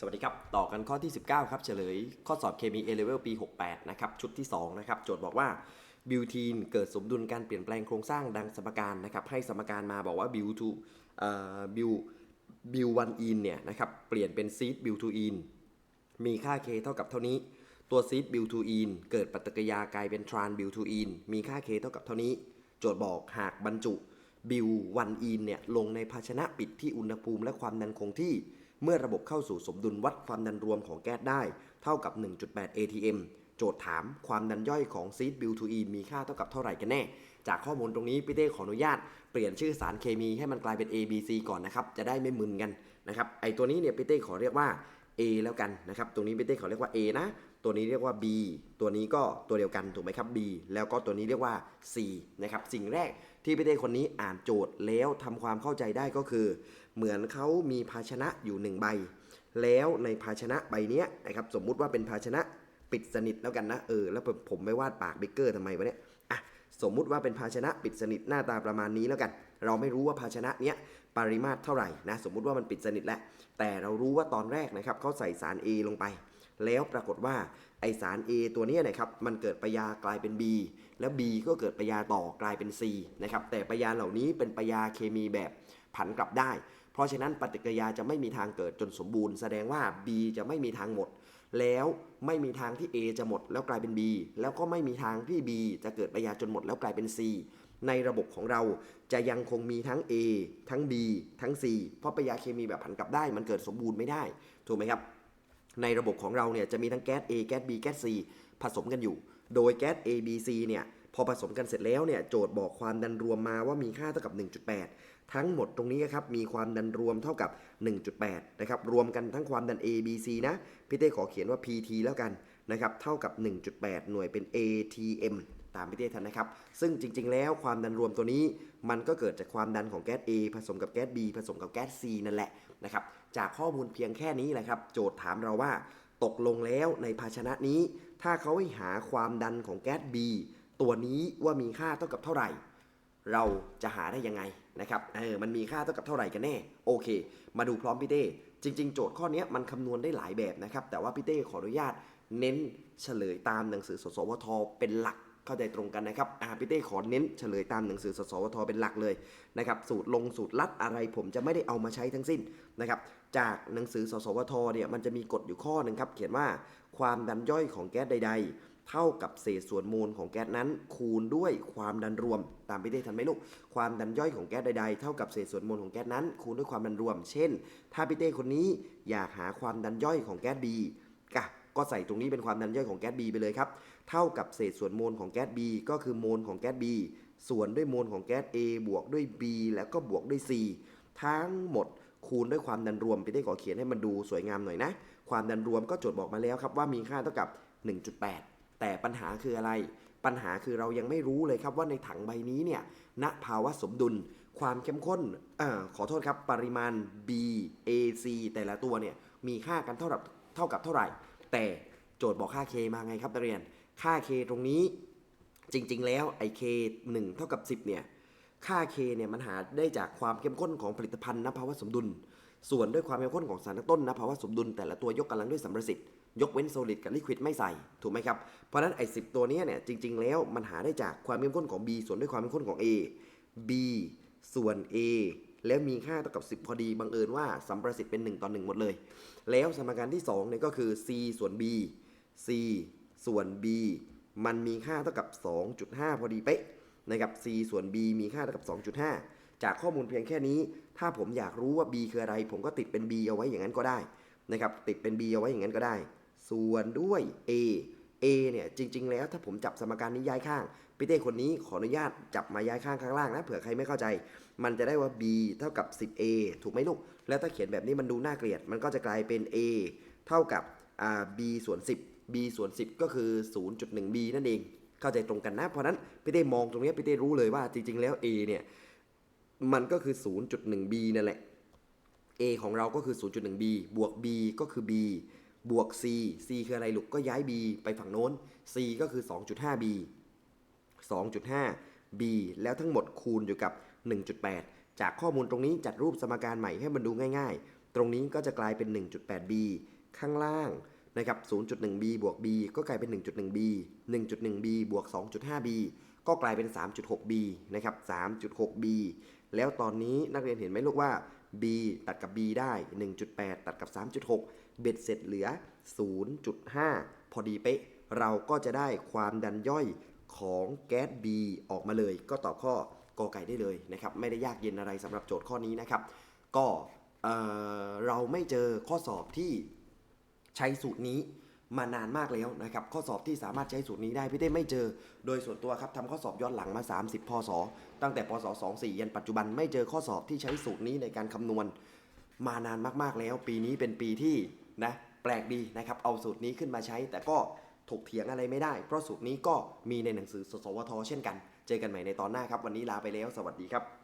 สวัสดีครับ ต่อกันข้อที่ 19 ครับ เฉลยข้อสอบเคมี A level ปี 68 นะครับ ชุดที่ 2 นะครับ โจทย์บอกว่าบิวทีนเกิดสมดุลการเปลี่ยนแปลงโครงสร้างดังสมการนะครับ ให้สมการมาบอกว่าบิวทูเอ่อบิวบิววันอีนเนี่ยนะครับ เปลี่ยนเป็นซีดบิวทูอีนมีค่า K เท่ากับเท่านี้ ตัวซีดบิวทูอีนเกิดปฏิกิริยากลายเป็นทรานบิวทูอีนมีค่า K เท่ากับเท่านี้ โจทย์บอกหากบรรจุบิววันอีนเนี่ยลงในภาชนะปิดที่อุณหภูมิและความดันคงที่ เมื่อระบบเข้าสู่สมดุลวัดความดันรวมของแก๊สได้ เท่ากับ 1.8 atm โจทย์ถามความดันย่อยของซีดบิวทูอีนมีค่าเท่ากับเท่าไหร่กันแน่ จากข้อมูลตรงนี้พี่เต้ขออนุญาตเปลี่ยนชื่อสารเคมีให้มันกลายเป็น A B C ก่อนนะครับ จะได้ไม่มึนกันนะครับไอตัวนี้เนี่ยพี่เต้ขอเรียกว่า A แล้วกันนะครับ ตรงนี้พี่เต้ขอเรียกว่า A นะ ตัวนี้เรียกว่า B ตัวนี้ก็ตัวเดียวกันถูกไหมครับ B แล้วก็ตัวนี้เรียกว่า C นะครับ สิ่งแรก ที่พี่เต้คนนี้อ่านโจทย์แล้วทำความเข้าใจได้ก็คือ เหมือนเขามีภาชนะอยู่หนึ่งใบ แล้วในภาชนะใบนี้นะครับสมมุติว่าเป็นภาชนะปิดสนิทแล้วกันนะเออแล้วผมผมไปวาดปากเบเกอร์ทำไมวะเนี่ยอะสมมุติว่าเป็นภาชนะปิดสนิทหน้าตาประมาณนี้แล้วกัน เราไม่รู้ว่าภาชนะเนี้ยปริมาตรเท่าไหร่นะสมมุติว่ามันปิดสนิทแล้วแต่เรารู้ว่าตอนแรกนะครับเขาใส่สาร A ลงไป แล้วปรากฏว่าไอสาร A ตัวนี้นะครับมันเกิดปยากลายเป็น B แล้ว B ก็เกิดปยาต่อกลายเป็น C นะครับแต่ปยาเหล่านี้เป็นปยาเคมีแบบผันกลับได้ เพราะฉะนั้นปฏิกิริยาจะไม่มีทางเกิดจนสมบูรณ์ แสดงว่า B จะไม่มีทางหมด แล้วไม่มีทางที่ A จะหมดแล้วกลายเป็น B แล้วก็ไม่มีทางที่ B จะเกิดปยาจนหมดแล้วกลายเป็น C ในระบบของเราจะยังคงมีทั้ง A ทั้ง B ทั้ง C เพราะปยาเคมีแบบผันกลับได้มันเกิดสมบูรณ์ไม่ได้ ถูกไหมครับ ในระบบของเราเนี่ยจะมีทั้งแก๊ส A แก๊ส B แก๊ส C ผสมกันอยู่ โดยแก๊ส A B C เนี่ยพอผสมกันเสร็จแล้วเนี่ยโจทย์บอกความดันรวมมาว่ามีค่าเท่ากับ 1.8 ทั้งหมดตรงนี้ครับมีความดันรวมเท่ากับ 1.8 นะครับรวมกันทั้งความดัน A B C นะพี่เต้ขอเขียนว่า PT แล้วกันนะครับเท่ากับ 1.8 หน่วยเป็น ATM ตามพี่เต้ทันนะครับ ซึ่งจริง ๆ แล้วความดันรวมตัวนี้ มันก็เกิดจากความดันของแก๊ส A ผสมกับแก๊ส B ผสมกับแก๊ส C นั่นแหละนะครับ จากข้อมูลเพียงแค่นี้แหละครับ โจทย์ถามเราว่า ตกลงแล้วในภาชนะนี้ ถ้าเขาให้หาความดันของแก๊ส B ตัวนี้ว่ามีค่าเท่ากับเท่าไหร่ เราจะหาได้ยังไงนะครับ เออ มันมีค่าเท่ากับเท่าไหร่กันแน่ โอเค มาดูพร้อมพี่เต้ จริง ๆ โจทย์ข้อนี้มันคำนวณได้หลายแบบนะครับ แต่ว่าพี่เต้ขออนุญาตเน้นเฉลยตามหนังสือสสวทเป็นหลัก เข้าใจตรงกันนะครับอ่าพี่เต้ขอเน้นเฉลยตามหนังสือสสวทเป็นหลักเลยนะครับสูตรลงสูตรลัดอะไรผมจะไม่ได้เอามาใช้ทั้งสิ้นนะครับจากหนังสือสสวทเนี่ยมันจะมีกฎอยู่ข้อหนึ่งครับเขียนว่าความดันย่อยของแก๊สใด ๆเท่ากับเศษส่วนมูลของแก๊สนั้น คูณด้วยความดันรวม ตามพี่เต้ทันไหมลูก ความดันย่อยของแก๊สใดๆ เท่ากับเศษส่วนมูลของแก๊สนั้น คูณด้วยความดันรวม เช่น ถ้าพี่เต้คนนี้อยากหาความดันย่อยของแก๊ส B กะ ก็ใส่ตรงนี้เป็นความดันย่อยของแก๊ส B ไปเลยครับ เท่ากับเศษส่วนโมลของแก๊ส B ก็คือโมลของแก๊ส B ส่วนด้วยโมลของแก๊ส A บวกด้วย B แล้วก็บวกด้วย C ทั้งหมดคูณด้วยความดันรวมพี่เต้ขอเขียนให้มันดูสวยงามหน่อยนะ ความดันรวมก็โจทย์บอกมาแล้วครับว่ามีค่าเท่ากับ 1.8 แต่ปัญหาคืออะไร ปัญหาคือเรายังไม่รู้เลยครับว่าในถังใบนี้เนี่ย ณ ภาวะสมดุล ความเข้มข้นอขอโทษครับ ปริมาณ B A C แต่ละตัวเนี่ย มีค่ากันเท่ากับเท่ากับเท่าไหร่ แต่โจทย์บอกค่า K มาไงครับนักเรียน ค่า K ตรงนี้จริง ๆ แล้วไอ K 1เท่ากับ 10 เนี่ย ค่า K เนี่ยมันหาได้จากความเข้มข้นของผลิตภัณฑ์ณภาวะสมดุล ส่วนด้วยความเข้มข้นของสารตั้งต้นภาวะสมดุล แต่ละตัวยกกำลังด้วยสัมประสิทธิ์ยกเว้นโซลิดกับลิควิดไม่ใส่ ถูกไหมครับ เพราะฉะนั้นไอ้สิตัวนี้เนี่ยจริง ๆ แล้วมันหาได้จากความเข้มข้นของ B ส่วนด้วยความเข้มข้นของ A B ส่วน A แล้วมีค่าเท่ากับ 10 พอดีบังเอิญว่าสัมประสิทธิ์เป็น 1 ต่อ 1 หมดเลย แล้วสมการที่2เนี่ยก็คือ C ส่วน B C ส่วน B มันมีค่าเท่ากับ 2.5 พอดีเป๊ะนะครับ C ส่วน B มีค่าเท่ากับ 2.5 จากข้อมูลเพียงแค่นี้ ถ้าผมอยากรู้ว่า B คืออะไร ผมก็ติดเป็น B เอาไว้อย่างนั้นก็ได้นะครับติดเป็น B เอาไว้อย่างนั้นก็ได้ ส่วนด้วย A A เนี่ยจริง ๆ แล้วถ้าผมจับสมการนี้ย้ายข้างพี่เต้คนนี้ขออนุญาตจับมาย้ายข้างข้างล่างนะเผื่อใครไม่เข้าใจ มันจะได้ว่า b เท่ากับ 10a ถูกไหมลูก แล้วถ้าเขียนแบบนี้มันดูน่าเกลียด มันก็จะกลายเป็น a เท่ากับ b ส่วน 10 b ส่วน 10 ก็คือ 0.1b นั่นเอง เข้าใจตรงกันนะ เพราะนั้นพี่เต้มองตรงนี้พี่เต้รู้เลยว่าจริง ๆ แล้ว a เนี่ย มันก็คือ 0.1b นั่นแหละ a ของเราก็คือ 0.1b บวก b ก็คือ b บวก c c คืออะไรลูก ก็ย้าย b ไปฝั่งโน้น c ก็คือ 2.5b 2.5 b แล้วทั้งหมดคูณอยู่กับ 1.8 จากข้อมูลตรงนี้จัดรูปสมการใหม่ให้มันดูง่าย ๆ ตรงนี้ก็จะกลายเป็น 1.8b ข้างล่างนะครับ 0.1b บวก b ก็กลายเป็น 1.1b 1.1b บวก 2.5b ก็กลายเป็น 3.6b นะครับ 3.6b แล้วตอนนี้นักเรียนเห็นไหมลูกว่า b ตัดกับ b ได้ 1.8 ตัดกับ 3.6 เบ็ดเสร็จเหลือ 0.5 พอดีเป๊ะ เราก็จะได้ความดันย่อยของแก๊ส B ออกมาเลย ก็ตอบข้อ กอไก่ได้เลยนะครับไม่ได้ยากเย็นอะไรสำหรับโจทย์ข้อนี้นะครับ ก็เเราไม่เจอข้อสอบที่ใช้สูตรนี้มานานมากแล้วนะครับ ข้อสอบที่สามารถใช้สูตรนี้ได้พี่เต้ไม่เจอ โดยส่วนตัวครับทำข้อสอบย้อนหลังมา 30 พศ ตั้งแต่พศ 24 ยันปัจจุบันไม่เจอข้อสอบที่ใช้สูตรนี้ในการคำนวณมานานมากๆแล้ว ปีนี้เป็นปีที่นะแปลกดีนะครับเอาสูตรนี้ขึ้นมาใช้ แต่ก็ถกเถียงอะไรไม่ได้ เพราะสูตรนี้ก็มีในหนังสือสสวทเช่นกัน เจอกันใหม่ในตอนหน้าครับ วันนี้ลาไปแล้ว สวัสดีครับ